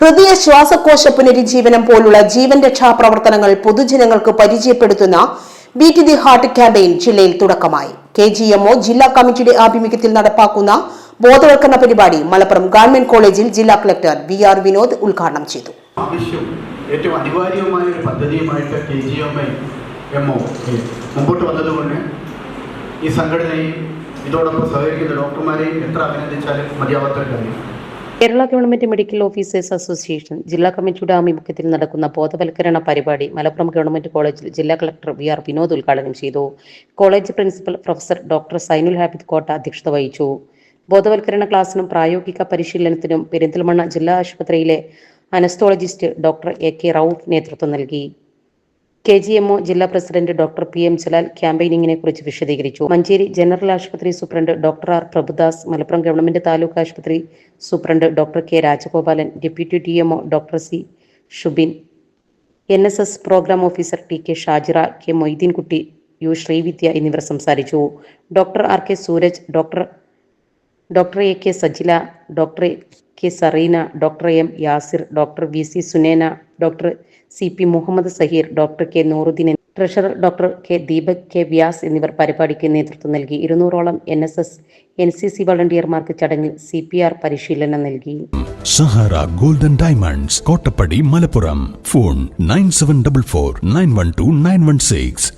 ഹൃദയ ശ്വാസകോശ പുനരുജ്ജീവനം പോലുള്ള ജീവൻ രക്ഷാ പ്രവർത്തനങ്ങൾ പൊതുജനങ്ങൾക്ക് പരിചയപ്പെടുത്തുന്ന ബീറ്റ് ദി ഹാർട്ട് ക്യാമ്പയിൻ ജില്ലയിൽ തുടക്കമായി. കെ ജി എംഒ ജില്ലാ കമ്മിറ്റിയുടെ ആഭിമുഖ്യത്തിൽ നടപ്പാക്കുന്ന ബോധവൽക്കരണ പരിപാടി മലപ്പുറം ഗവൺമെന്റ് കോളേജിൽ ജില്ലാ കളക്ടർ വി ആർ വിനോദ് ഉദ്ഘാടനം ചെയ്തു. ഏറ്റവും അനിവാര്യമായ ഒരു പദ്ധതിയുമായിട്ട് K G M I M O മുമ്പോട്ട് വന്നതുകൊണ്ട് ഈ സംഘടനയും ഇതോടൊപ്പം സഹകരിക്കുന്ന ഡോക്ടർമാരെയും എത്ര അഭിനന്ദിച്ചാലും മതിയാവാത്തൊരു കാര്യം. Kerala government medical officers association ജില്ലാ കമ്മിറ്റിയുടെ ആഭിമുഖ്യത്തിൽ നടക്കുന്ന ബോധവൽക്കരണ പരിപാടി മലപ്പുറം ഗവൺമെന്റ് കോളേജിൽ ജില്ലാ കളക്ടർ വി ആർ വിനോദ് ഉദ്ഘാടനം ചെയ്തു. College principal professor doctor Sainul Habid Kotta അധ്യക്ഷത വഹിച്ചു. ബോധവൽക്കരണ ക്ലാസ്സിനും പ്രായോഗിക പരിശീലനത്തിനും പെരിന്തൽമണ്ണ ജില്ലാ ആശുപത്രിയിലെ anaesthesiologist doctor A K Rauf നേതൃത്വം നൽകി. കെ ജി എംഒ ജില്ലാ president doctor P M Jalal ക്യാമ്പയിനിങ്ങിനെ കുറിച്ച് വിശദീകരിച്ചു. മഞ്ചേരി ജനറൽ ആശുപത്രി superintendent doctor R Prabhudas Malappuram government taluk ആശുപത്രി superintendent doctor K Rajagopalan deputy D MO doctor C Shubin N S S programme officer T K Shajira K Moitheenkutty U Sreevidya എന്നിവർ സംസാരിച്ചു. Doctor R K Suraj doctor doctor A K Sajila doctor K Sareena doctor M Yasir doctor V C Sunena doctor C P Muhammad Saheer doctor K Nooruddeen treasurer doctor K Deepak K Vyas എന്നിവർ പരിപാടിക്ക് നേതൃത്വം നൽകി. ഇരുന്നൂറോളം N S S N C C വളണ്ടിയർമാർക്ക് ചടങ്ങിൽ C P R പരിശീലനം നൽകി. Sahara golden diamonds Kottappadi Malappuram. Phone nine seven double four nine one two nine one six.